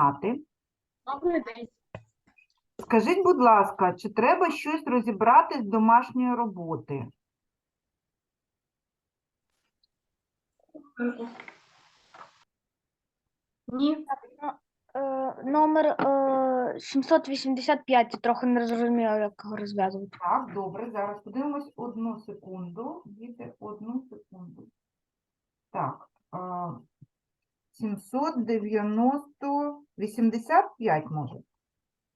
знати. Добрий день. Скажіть, будь ласка, чи треба щось розібрати з домашньої роботи? Ні. Е, номер е, 785, трохи не зрозуміло, як його розв'язувати. Так, добре, зараз подивимось одну секунду. Діти, одну секунду. Так, а, 790, 85 може?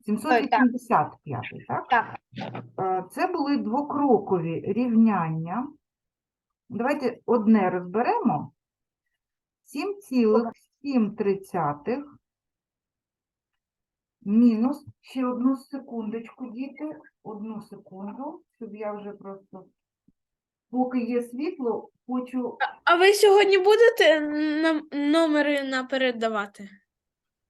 785, так? Так. Е, Це були двокрокові рівняння. Давайте одне розберемо. 7,7 мінус, ще одну секундочку, діти, одну секунду, щоб я вже просто, поки є світло, хочу А ви сьогодні будете нам номери наперед давати?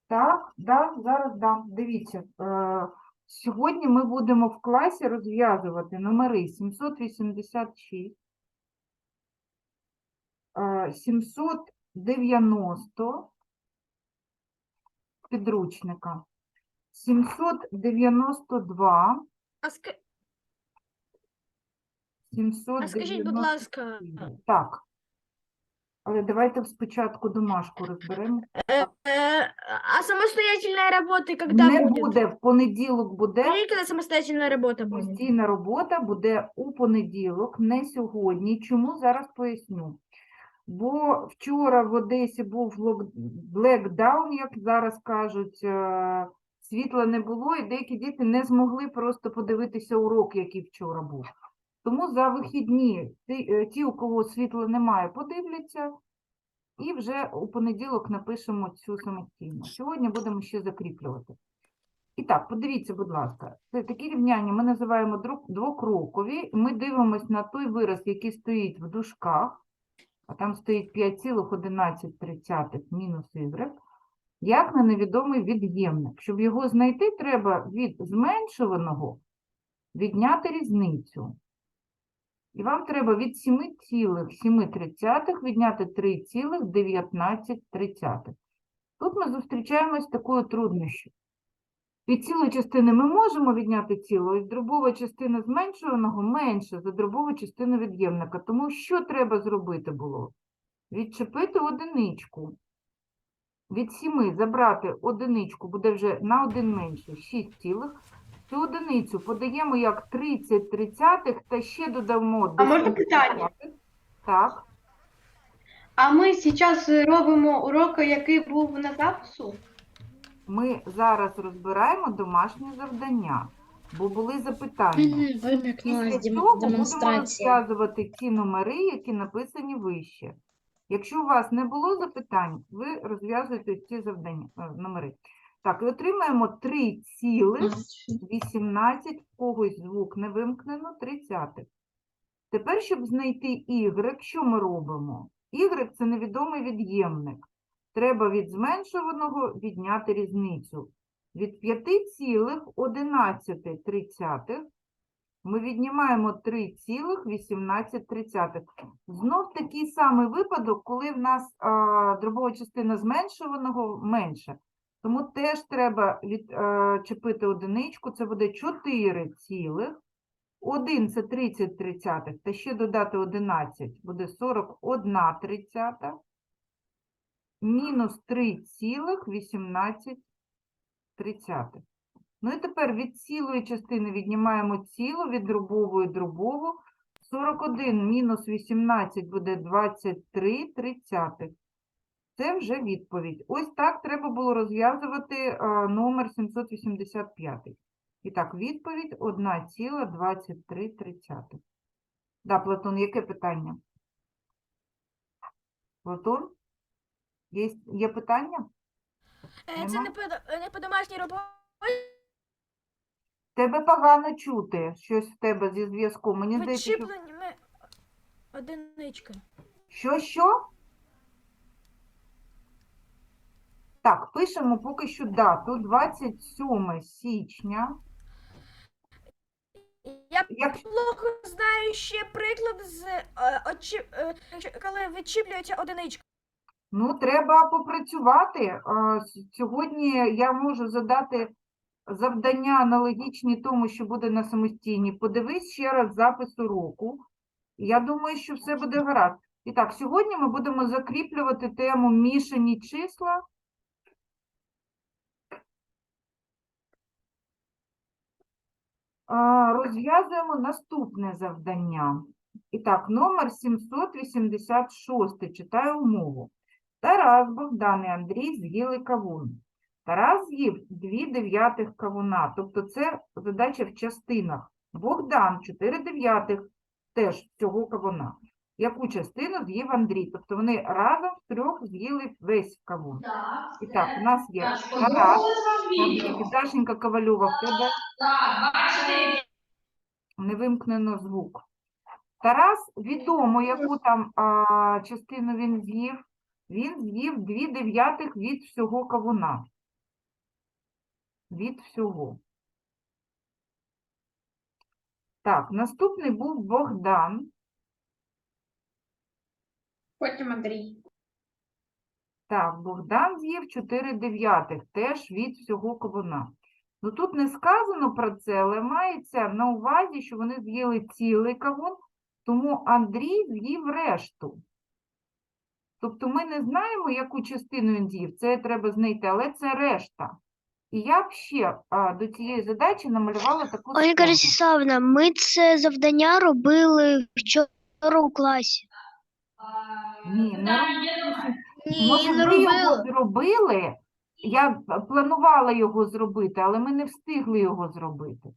Так, да, зараз дам. Дивіться, е, сьогодні ми будемо в класі розв'язувати номери 786, е, 790 підручника, 792, А, ска... а скажіть, будь ласка, Так. Але давайте спочатку домашку розберемо. э, э, а самостоятельная работа когда Не будет? буде, в понеділок буде. Когда самостоятельная работа будет? Постійна робота буде у понеділок, не сьогодні. Чому зараз поясню? Бо вчора в Одесі був лок- блекдаун, як зараз кажуть, е, світла не було, і деякі діти не змогли просто подивитися урок, який вчора був. Тому за вихідні ті, е, ті, у кого світла немає, подивляться, і вже у понеділок напишемо цю самостійно. Сьогодні будемо ще закріплювати. І так, подивіться, будь ласка, це такі рівняння ми називаємо двокрокові. Ми дивимося на той вираз, який стоїть в дужках, а там стоїть 5,11 мінус y, як на невідомий від'ємник. Щоб його знайти, треба від зменшуваного відняти різницю. І вам треба від 7,7 відняти 3,19. Тут ми зустрічаємось з такою труднощю. Від цілої частини ми можемо відняти цілу, і дробова частина зменшуваного менше за дробову частину від'ємника. Тому що треба зробити було? Відчепити одиничку. Від 7 забрати одиничку буде вже на один менше 6 цілих. Цю одиницю подаємо як 30 тридцятих та ще додамо А можна 10 питання? тридцятих. Так. А ми зараз робимо урок, який був на запису. Ми зараз розбираємо домашнє завдання, бо були запитання. Після Вимикнулась цього будемо демонстрація. розв'язувати ті номери, які написані вище. Якщо у вас не було запитань, ви розв'язуєте ці завдання, е, номери. Так, і отримаємо 3 цілих 18, в когось звук не вимкнено, 30. Тепер, щоб знайти y, що ми робимо? y – це невідомий від'ємник. Треба від зменшуваного відняти різницю. Від 5,11 ми віднімаємо 3,18. Знов такий самий випадок, коли в нас а, дробова частина зменшуваного менше. Тому теж треба відчепити одиничку, це буде 4 цілих. 1 це 30 тридцятих, та ще додати 11 буде 41 тридцята. Мінус 3,18 тридцятих. Ну і тепер від цілої частини віднімаємо цілу, від дробової дробову. 41 мінус 18 буде 23 тридцятих. Це вже відповідь. Ось так треба було розв'язувати е, номер 785. І так, відповідь 1,23. Да, Платон, яке питання? Платон? Є, є питання? Е, Це Нема? не по, не по домашній роботі. Тебе погано чути, щось в тебе зі зв'язком. Мені здається, що... Вичіплені ми... Одиничка. Що, що? Так, пишемо поки що дату 27 січня. Я Як... плохо знаю ще приклад з е, очі... е, коли вичіплюється одиничка. Ну, треба попрацювати. С- Сьогодні я можу задати завдання аналогічні тому, що буде на самостійній. Подивись ще раз запис уроку. Я думаю, що все буде гаразд. І так, сьогодні ми будемо закріплювати тему мішані числа. А, Розв'язуємо наступне завдання. І так, номер 786. Читаю умову. Тарас, Богдан і Андрій з'їли кавун. Тарас з'їв 2 дев'ятих кавуна, тобто це задача в частинах. Богдан 4 дев'ятих теж цього кавуна. Яку частину з'їв Андрій? Тобто вони разом в трьох з'їли весь кавун. І так, у нас є Тарас, Андрій, Дашенька Ковальова, в тебе не вимкнено звук. Тарас, відомо, яку там а, частину він з'їв. Він з'їв 2 дев'ятих від всього кавуна. Від всього. Так, наступний був Богдан. Потім Андрій. Так, Богдан з'їв 4 дев'ятих, теж від всього кавуна. Ну тут не сказано про це, але мається на увазі, що вони з'їли цілий кавун, тому Андрій з'їв решту. Тобто ми не знаємо, яку частину він з'їв, це треба знайти, але це решта. І я б ще а, до цієї задачі намалювала таку Ольга схему. Ми це завдання робили вчора у класі. Ні, не робили. Ні, Може, ви його зробили? Я планувала його зробити, але ми не встигли його зробити.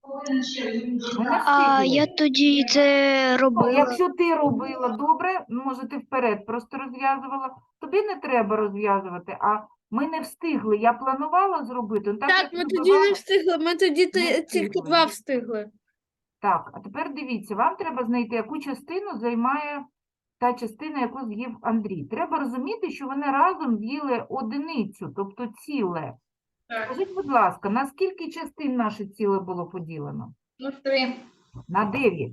Ми не А встигли. я тоді це Ну, робила. Якщо ти робила добре, ну, може ти вперед просто розв'язувала, тобі не треба розв'язувати, а ми не встигли. Я планувала зробити. ну, Так, як ми тоді не встигли, ми тоді Не ти- тільки встигли. два встигли. Так, а тепер дивіться, вам треба знайти, яку частину займає та частина, яку з'їв Андрій. Треба розуміти, що вони разом з'їли одиницю, тобто ціле. Скажіть, будь ласка, на скільки частин наше ціле було поділено? Ну, три. На 9.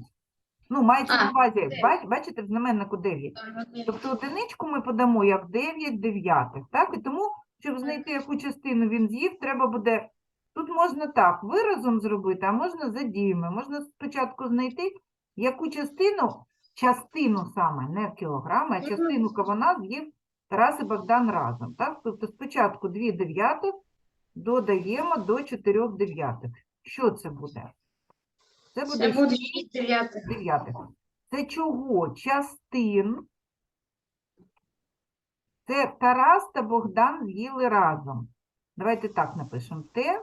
Ну, мається на увазі, бач, бачите, в знаменнику 9. Тобто одиничку ми подамо як 9 дев'ятих, так? І тому, щоб знайти, яку частину він з'їв, треба буде, тут можна так, виразом зробити, а можна за діями. Можна спочатку знайти, яку частину, частину саме, не в кілограми, а частину кавуна з'їв Тарас і Богдан разом, так? Тобто спочатку 2 дев'ятих додаємо до 4 дев'ятих. Що це буде? Це буде Це буде шість дев'ятих. дев'ятих. Це чого? Частин. Це Тарас та Богдан з'їли разом. Давайте так напишемо. Т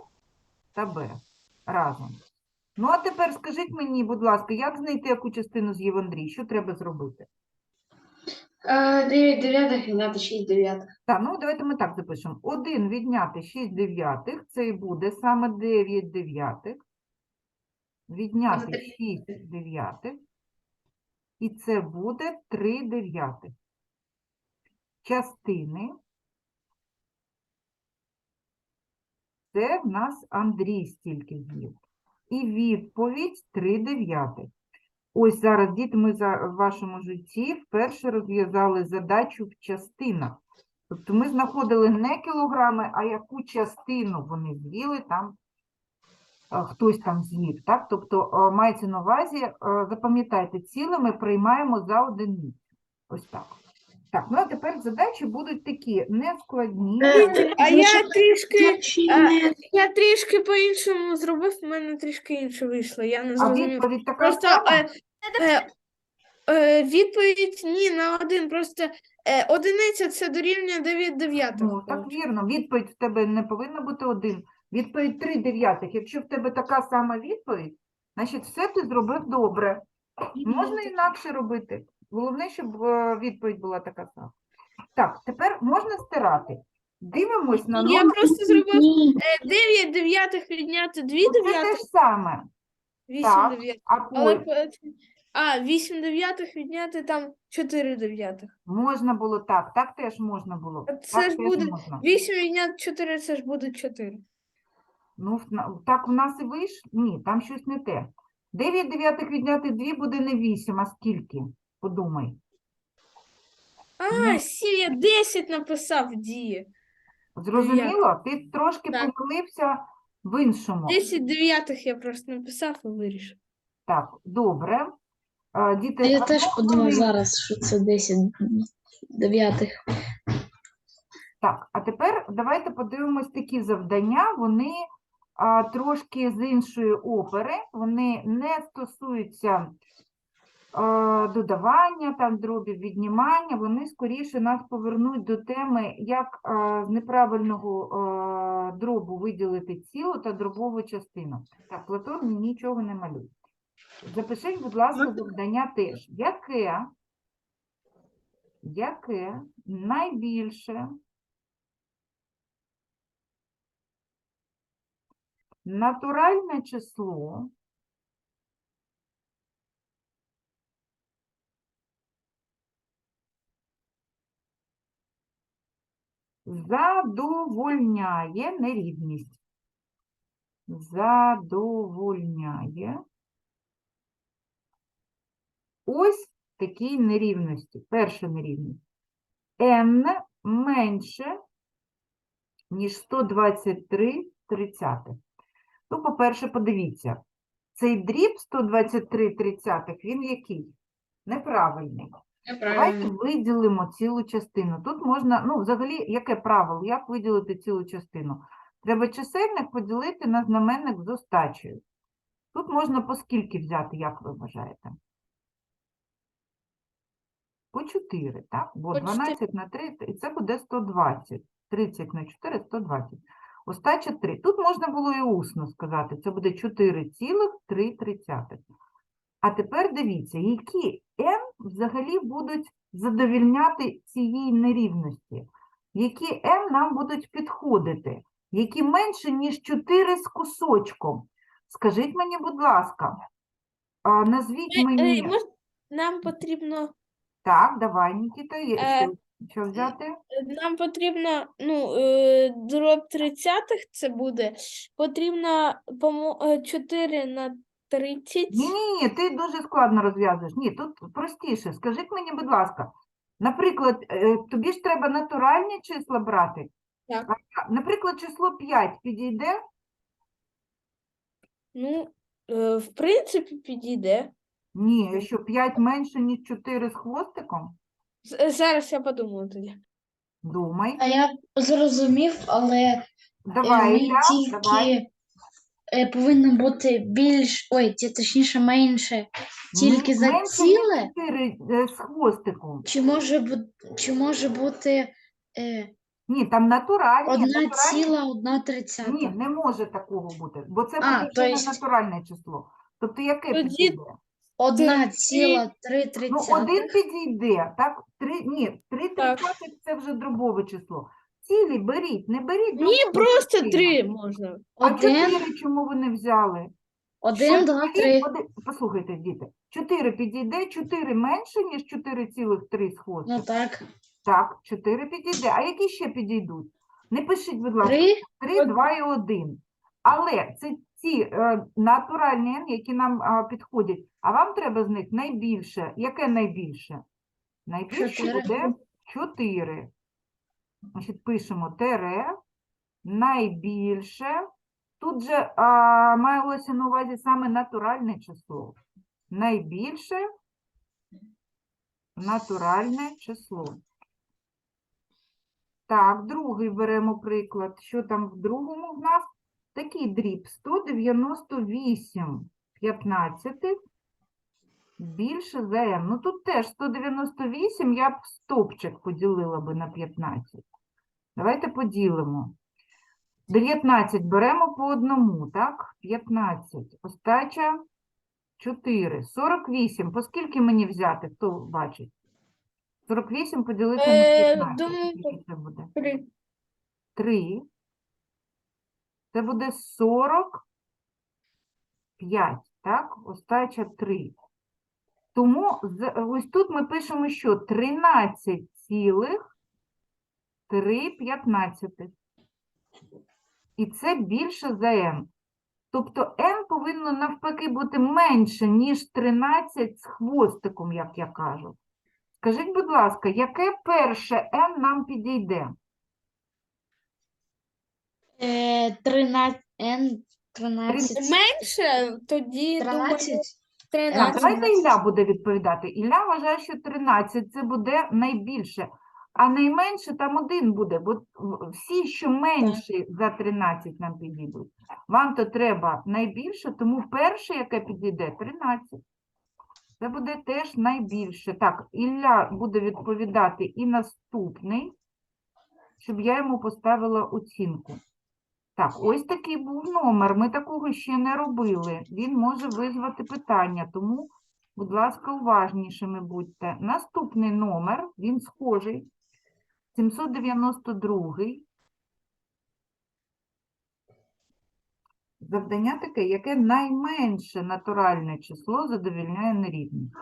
та Б. Разом. Ну, а тепер скажіть мені, будь ласка, як знайти, яку частину з'їв Андрій? Що треба зробити? Е, Дев'ять дев'ятих відняти шість дев'ятих. Так, ну давайте ми так запишемо. 1 відняти 6 дев'ятих, це і буде саме 9 дев'ятих. Відняти Буде 6 дев'ятих. І це буде 3 дев'ятих. Частини. Це в нас Андрій стільки з'їв. І відповідь 3 дев'ятих. Ось зараз, діти, ми за в вашому житті вперше розв'язали задачу в частинах. Тобто ми знаходили не кілограми, а яку частину вони з'їли там, е, хтось там з'їв. Так? Тобто е, мається на увазі, е, запам'ятайте, ціле ми приймаємо за одиницю. Ось так. Так, ну а тепер задачі будуть такі нескладні. А я трішки, а, я трішки по-іншому зробив, в мене трішки інше вийшло. Я не А зрозумів. відповідь така Просто сама? е, е, е, відповідь ні на один. Просто е, одиниця це дорівнює 9 дев'ятих. Ну, так вірно. Відповідь в тебе не повинна бути один. Відповідь 3 дев'ятих. Якщо в тебе така сама відповідь, значить все ти зробив добре. Можна інакше робити. Головне, щоб е, відповідь була така сама. Так, тепер можна стирати. Дивимось на Я номер. просто зробив е, 9 дев'ятих відняти 2 Це те дев'ятих, ж саме. 8 так. дев'ятих. А Але по- по- а, 8 дев'ятих відняти там 4 дев'ятих. можна було так, так теж можна було. А Так це ж теж буде можна. 8 відняти 4 це ж буде 4. Ну, в на- так у нас і вийшло? Ні, там щось не те. 9 дев'ятих відняти 2 буде не 8, а скільки? Подумай. А, сі, я 10 написав в дії. Зрозуміло? Ти трошки Так. помилився в іншому. 10 дев'ятих я просто написав і вирішив. Так, добре. Е, Діти, А я одну теж подумав хвилинку. зараз, що це 10 дев'ятих. Так, а тепер давайте подивимось такі завдання. Вони а, трошки з іншої опери, вони не стосуються а, додавання, там, дробів, віднімання, вони скоріше нас повернуть до теми, як з неправильного дробу виділити цілу та дробову частину. Так, Платон нічого не малює. Запишіть, будь ласка, завдання теж. Яке, яке найбільше натуральне число задовольняє нерівність. Задовольняє ось такі нерівності. Перша нерівність. n менше, ніж 123 тридцятих. Ну, по-перше, подивіться, цей дріб 123 тридцятих, він який? Неправильний. Давайте виділимо цілу частину. Тут можна, ну, взагалі, яке правило? Як виділити цілу частину? Треба чисельник поділити на знаменник з остачею. Тут можна по скільки взяти, як ви вважаєте? По 4, так? Бо 12 на 3, і це буде 120. 30 на 4 – 120. Остача 3. Тут можна було і усно сказати. Це буде 4,3. А тепер дивіться, які n взагалі будуть задовільняти цієї нерівності. Які n нам будуть підходити, які менше, ніж 4 з кусочком. Скажіть мені, будь ласка, а, назвіть Е, мені. е, Нам потрібно, Так, давай, Нікіта, є Е, що, що взяти? нам потрібно, ну, дроб тридцятих це буде. Потрібно е, 4 на 30. Ні, ні, ні, ти дуже складно розв'язуєш. Ні, тут простіше. Скажіть мені, будь ласка, наприклад, е, тобі ж треба натуральні числа брати. Так. А, Наприклад, число 5 підійде? Ну, е, в принципі, підійде. Ні, що 5 менше, ніж 4 з хвостиком? З- Зараз я подумаю тоді. Думай. А я зрозумів, але е, Давай, ми Ілля, давай. тільки повинно бути більш, ой, ті- точніше менше, тільки за менше, ніж ціле, 4 е, з хвостиком. чи може бути, чи може бути е, Ні, там натуральні. одна натуральні- ціла, одна Ні, тридцята? не може такого бути, бо це А, буде то вже єсть- натуральне число. Тобто яке Тоді підійде? Одна ціла, три Ну, тридцятих. один підійде, так? Три, ні, три Так. тридцятих – це вже дробове число. Цілі беріть, не беріть. Ні, просто. 3 можна. А Один, чотири чому ви не взяли? один, Що два, чотири- три. один- Послухайте, діти, 4 підійде, 4 менше, ніж 4,3 з хвостиком. Ну так. Так, 4 підійде. А які ще підійдуть? Не пишіть, будь ласка, Три, 3, 2 і 1. Але це ці е, натуральні n, які нам а, підходять. А вам треба з них найбільше. Яке найбільше? Найбільше Чотири. буде 4. Значить, пишемо тере, найбільше. Тут же а, маялося на увазі саме натуральне число. Найбільше натуральне число. Так, другий беремо приклад. Що там в другому в нас? Такий дріб 198 15 більше за m. Ну тут теж 198 я б стопчик поділила би на 15. Давайте поділимо. 19 беремо по одному, так? 15. Остача 4. 48. По скільки мені взяти? Хто бачить? 48 поділити на Е, 15. думаю, Скільки це буде? 3. 3. Це буде 45, так? Остача 3. Тому з- ось тут ми пишемо, що 13 цілих 3 п'ятнадцятих. І це більше за n. Тобто n повинно навпаки бути менше, ніж 13 з хвостиком, як я кажу. Скажіть, будь ласка, яке перше n нам підійде? Е, 13, N, 13, Менше, тоді думаю, 13. 13. давайте 13. Ілля буде відповідати. Ілля вважає, що 13 це буде найбільше, а найменше там один буде, бо всі, що менші за 13 нам підійдуть. Вам то треба найбільше, тому перше, яке підійде, 13. Це буде теж найбільше. Так, Ілля буде відповідати і наступний, щоб я йому поставила оцінку. Так, ось такий був номер. Ми такого ще не робили. Він може визвати питання, тому, будь ласка, уважнішими будьте. Наступний номер, він схожий. 792. Завдання таке, яке найменше натуральне число задовільняє нерівність.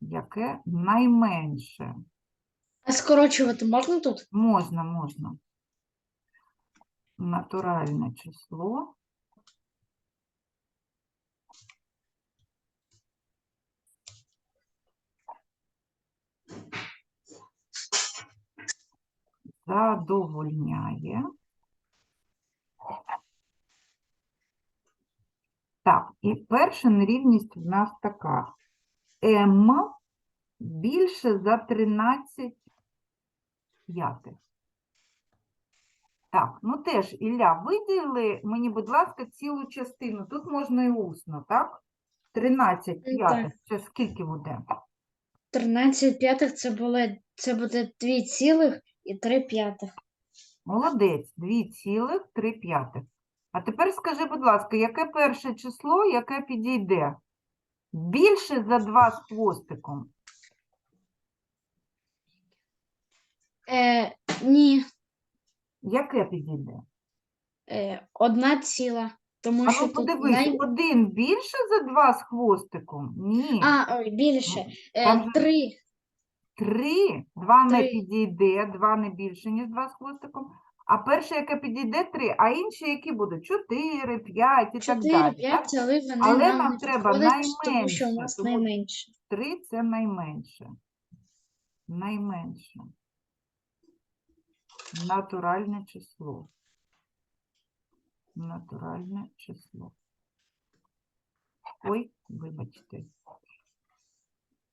Яке найменше? А скорочувати можна тут? Можна, можна. Натуральне число. Задовольняє. Так, і перша нерівність в нас така. М більше за 13 п'ятих. Так, ну теж, Ілля, виділи мені, будь ласка, цілу частину. Тут можна і усно, так? 13 п'ятих. Це скільки буде? 13 п'ятих це, це буде 2 цілих і 3 п'ятих. Молодець, 2,3 п'ятих. А тепер скажи, будь ласка, яке перше число, яке підійде? Більше за 2 з хвостиком. Е, ні, Яке підійде? е, одна ціла. Тому А що ну тут подивись, най... один більше за 2 з хвостиком? Ні. А, ой, більше. там Е, же- 3. Три, два не Три. підійде, два не більше, ніж два з хвостиком. А перше, яке підійде, три, а інші, які будуть чотири, п'ять і так 4, далі. 5, так? але вони Але нам, нам не треба підходять, тому що у найменше, нас тому- найменше. Три це найменше. Найменше. Натуральне число. Натуральне число. Ой, вибачте.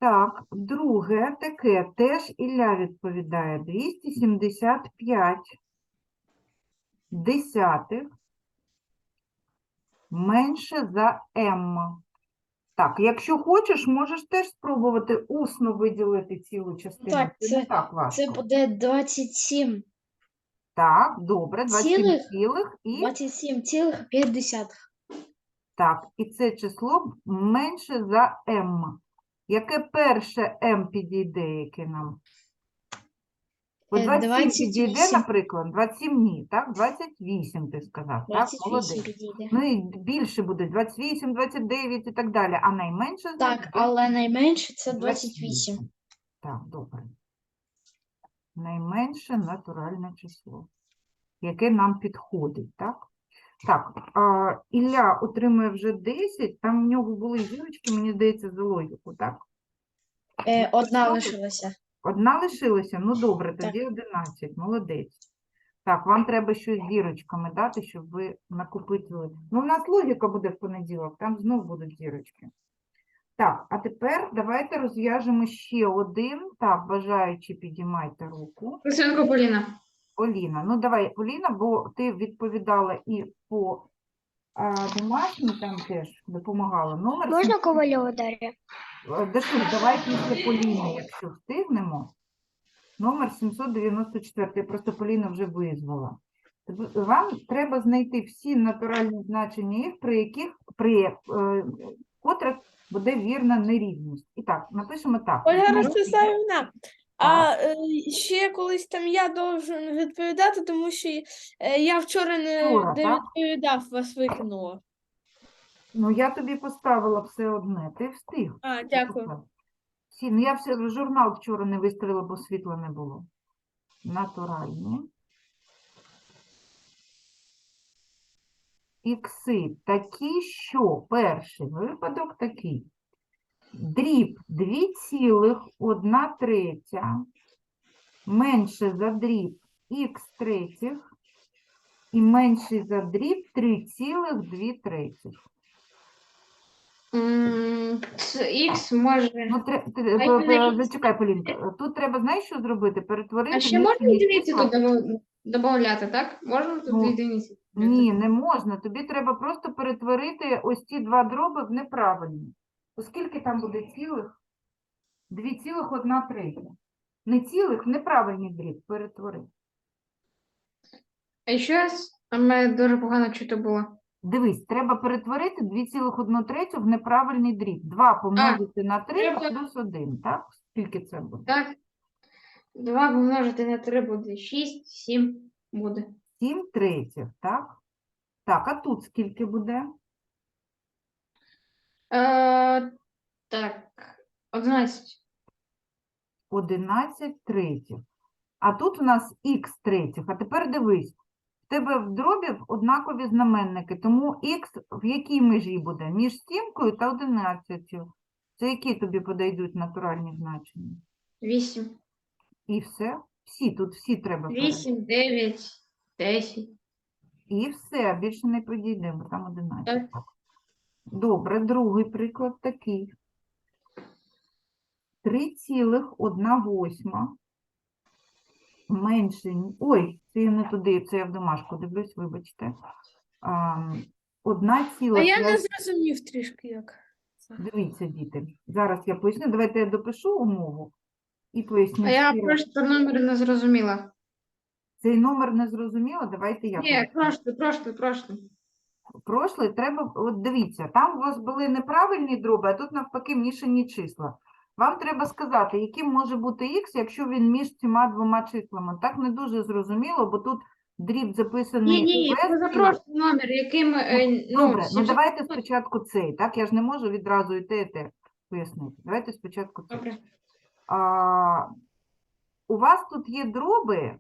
Так, друге таке теж Ілля відповідає 275 десятих менше за М. Так, якщо хочеш, можеш теж спробувати усно виділити цілу частину. Так, Це не це- так важко. Це буде 27. Так, добре, 27 цілих і 27 цілих 5 так, і це число менше за М. Яке перше М підійде, яке нам? Е, 27 підійде, 28. наприклад, 27 ні, так? 28 ти сказав, так? 28 Молодець. підійде. Ну і більше буде 28, 29 і так далі, а найменше з Так, але найменше це 28. Так, добре. Найменше натуральне число, яке нам підходить, так? Так, а, Ілля отримує вже 10, там в нього були зірочки, мені здається, за логіку, так? Е, одна лишилася. Одна лишилася, ну добре, тоді 11, молодець. Так, вам треба щось зірочками дати, щоб ви накопичили. Ну, у нас логіка буде в понеділок, там знов будуть зірочки. Так, а тепер давайте розв'яжемо ще один. Так, бажаючи, підіймайте руку. Лисенко Поліна. Поліна, ну давай, Поліна, бо ти відповідала і по а, домашньому, там теж допомагала. Номер Можна Ковальова Дар'я? Е, Дашуль, давай після Поліни, якщо встигнемо. Номер 794. Я просто Поліну вже визвала. Тобто Вам треба знайти всі натуральні значення їх, при яких при е, котрих буде вірна нерівність. І так, напишемо так. Ольга Ростиславівна, а е, ще колись там я должен відповідати, тому що е, я вчора не, Вчора, не так? відповідав, вас викинуло. Ну, я тобі поставила все одне. Ти встиг. А, дякую. Всі, ну я все в журнал вчора не виставила, бо світла не було. Натуральні. Ікси такі, що перший випадок такий. Дріб 2,1 третя менше за дріб х третіх і менший за дріб 3,2 третіх. Х може. Ну, тре- ти- зачекай, Полінка. Тут треба, знаєш, що зробити? Перетворити А ще можна одиниці числа. тут додати, так? Можна тут Ну, одиниці? Ні, не можна. Тобі треба просто перетворити ось ці два дроби в неправильні. Оскільки там буде цілих? 2,1 третя. Не цілих, в неправильний дріб перетвори. А ще раз, а мене дуже погано чути було. Дивись, треба перетворити 2,1 третю в неправильний дріб. 2 помножити на 3 треба- плюс 1, так? Скільки це буде? Так. 2 помножити на 3 буде 6, 7 буде. 7 третіх, так? Так, а тут скільки буде? Е, так, 11. 11 третіх. А тут у нас х третіх. А тепер дивись, в тебе в дробі однакові знаменники, тому х в якій межі буде? Між сімкою та 11. Це які тобі подойдуть натуральні значення? 8. І все. Всі, тут всі треба. пере- 8, 9, 10. І все, більше не підійдемо, там 11. Так. Добре, другий приклад такий. 3,1 менше, ой, це я не туди, це я в домашку дивлюсь, вибачте. Одна ціла А я не зрозумів трішки як. Дивіться, діти, зараз я поясню, давайте я допишу умову і поясню. А я просто номер не зрозуміла. Цей номер не зрозуміло, давайте я Ні, поясню. прошлий, прошлий, прошлий. Треба, от дивіться, там у вас були неправильні дроби, а тут навпаки мішані числа. Вам треба сказати, яким може бути х, якщо він між цими двома числами. Так не дуже зрозуміло, бо тут дріб записаний Ні, ні, без це за номер, яким, е, ну, Добре, ну 700 давайте спочатку цей, так? Я ж не можу відразу і те, і те пояснити. Давайте спочатку цей. Добре. А, у вас тут є дроби,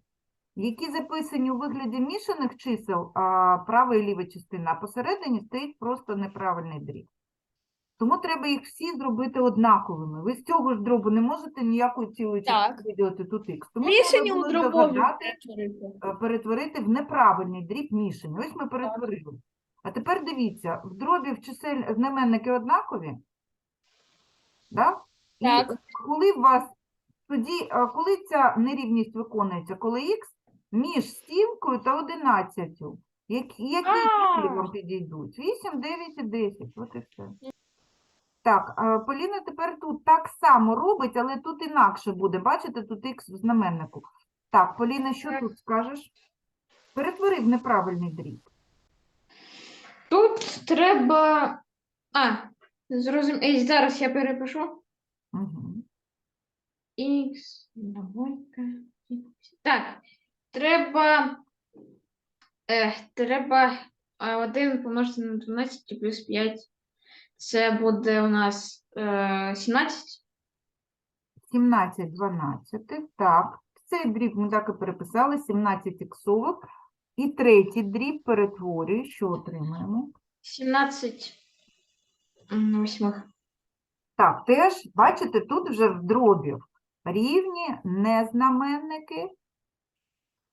які записані у вигляді мішаних чисел, а права і ліва частина, а посередині стоїть просто неправильний дріб. Тому треба їх всі зробити однаковими. Ви з цього ж дробу не можете ніякої цілої частини виділити тут х. Тому Мішані у дробові перетворити. е, в неправильний дріб мішаний. Ось ми перетворили. А тепер дивіться, в дробі в чисель знаменники однакові, да? І коли у вас тоді, е, коли ця нерівність виконується, коли х між сімкою та 11, які, числі вам підійдуть? 8, 9 і 10. От і все. Так, а Поліна тепер тут так само робить, але тут інакше буде. Бачите, тут х в знаменнику. Так, Поліна, що Так. тут скажеш? Перетвори неправильний дріб. Тут треба. А, зрозум... е, Зараз я перепишу. Угу. Х, двойка. Так, треба. Е, треба 1 помножити на 12 і плюс 5. Це буде у нас е, 17. 17 12. Так, цей дріб ми так і переписали, 17 іксових. І третій дріб перетворюю, що отримаємо? 17 восьмих. Так, теж, бачите, тут вже в дробів рівні не знаменники,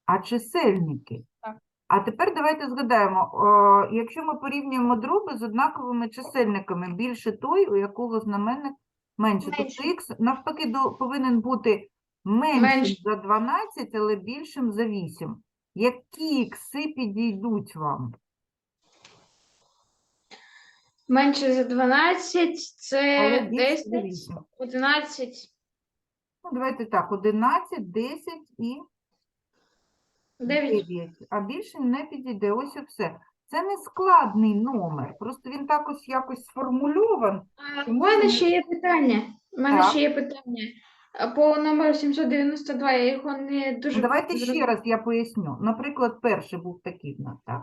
а чисельники. Так. А тепер давайте згадаємо, о, якщо ми порівнюємо дроби з однаковими чисельниками, більше той, у якого знаменник менше. Тобто х навпаки до, повинен бути меншим Менш. за 12, але більшим за 8. Які ікси підійдуть вам? Менше за 12 це Але більше за 10, 8. 11, Ну, давайте так, 11, 10 і 9. 9, а більше не підійде. Ось і все. Це не складний номер, просто він так ось якось сформульован. А, У мене ще є питання. У мене Так. ще є питання. А По номеру 792 я його не дуже Давайте ще раз я поясню. Наприклад, перший був такий в нас, так?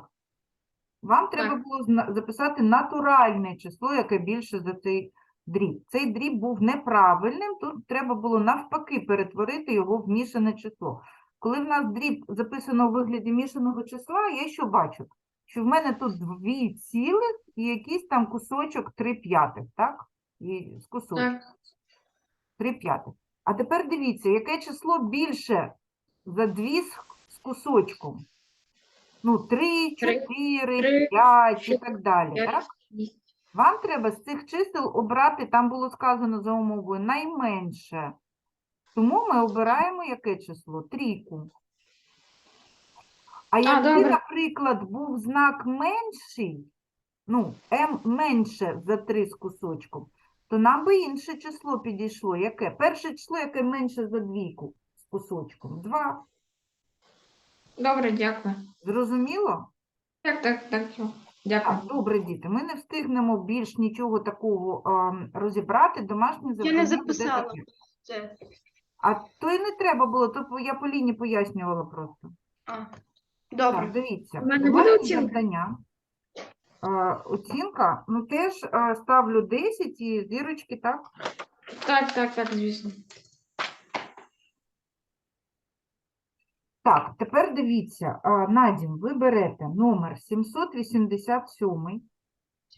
Вам треба було зна- записати натуральне число, яке більше за цей дріб. Цей дріб був неправильним, тут треба було навпаки перетворити його в мішане число. Коли в нас дріб записано у вигляді мішаного числа, я що бачу? Що в мене тут дві цілих і якийсь там кусочок 3 п'ятих, так? і з кусочком. Так. 3 п'ятих. А тепер дивіться, яке число більше за 2 з, кусочком? Ну, 3, Три, 4, три, 5 і так далі. Так? Вам треба з цих чисел обрати, там було сказано за умовою, найменше. Тому ми обираємо яке число? Трійку. А якби, добре. наприклад, був знак менший, ну, m менше за 3 з кусочком, то нам би інше число підійшло. Яке? Перше число, яке менше за двійку з кусочком. 2. Добре, дякую. Зрозуміло? Так, так, так. Дякую. Так, добре, діти, ми не встигнемо більш нічого такого ам, розібрати. Домашнє завдання не буде записала. таке. Це. А то і не треба було, то по- я Поліні пояснювала просто. А. Так, Добре. дивіться, У мене буде домашнє оцінка? завдання. А, оцінка, ну теж а, ставлю 10 і зірочки, так? Так, так, так, звісно. Так, тепер дивіться, а, Надім, ви берете номер 787,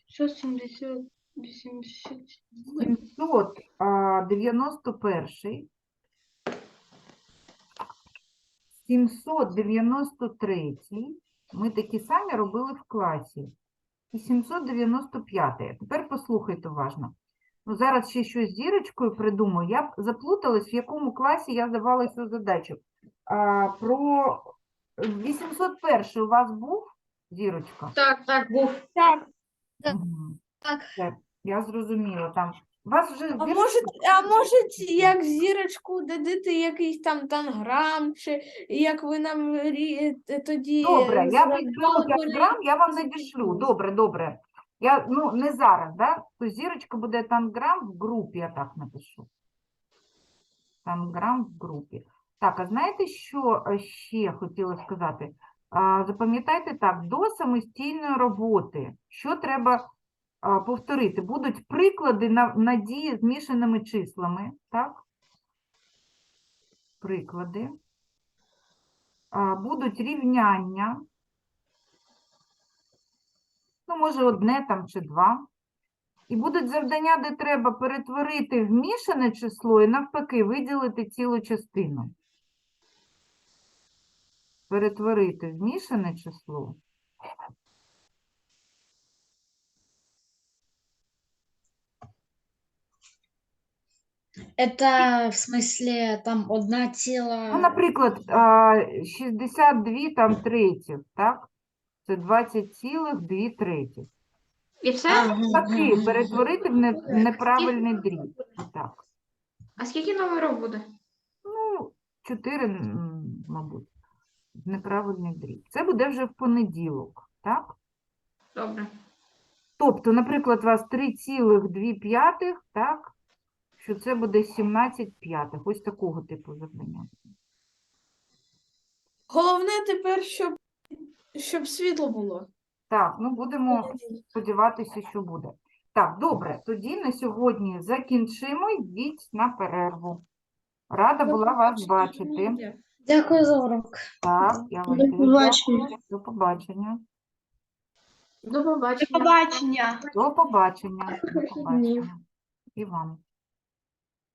670, 80. 791, 793, ми такі самі робили в класі, і 795. Тепер послухайте уважно. Ну, зараз ще щось з зірочкою придумаю. Я б заплуталась, в якому класі я здавала цю задачу. А, про 801 у вас був зірочка? Так, так, був. Так, Так. Мгм. Так. Я зрозуміла. Там вас вже а зірочка може, а може, як зірочку дадити якийсь там танграм, чи як ви нам рі- е, тоді Добре, я зробили підберу 5 грам, я вам надішлю. Добре, добре. Я, ну, не зараз, да? То зірочка буде танграм в групі, я так напишу. Танграм в групі. Так, а знаєте, що е, ще хотіла сказати? А, Запам'ятайте так, до самостійної роботи, що треба повторити? Будуть приклади на, на дії з мішаними числами, так? Приклади. Будуть рівняння. Ну, може, одне там чи два. І будуть завдання, де треба перетворити в мішане число і навпаки виділити цілу частину. Перетворити в мішане число. Это в смысле там одна ціла. Ну, наприклад, а, 62 там третіх, так? Це 20,2 третіх. І все? Ага, Навпаки, перетворити в не- в неправильний дріб. Так. А скільки номерів буде? Ну, 4, м, мабуть, в неправильний дріб. Це буде вже в понеділок, так? Добре. Тобто, наприклад, у вас 3,2, так? Що це буде 17 п'ятих. Ось такого типу завдання. Головне тепер, щоб, щоб світло було. Так, ну будемо сподіватися, що буде. Так, добре, тоді на сьогодні закінчимо. Йдіть на перерву. Рада була вас бачити. Дякую за урок. Так, я вам До побачення. До побачення. До побачення. До побачення. До побачення. До побачення. І вам.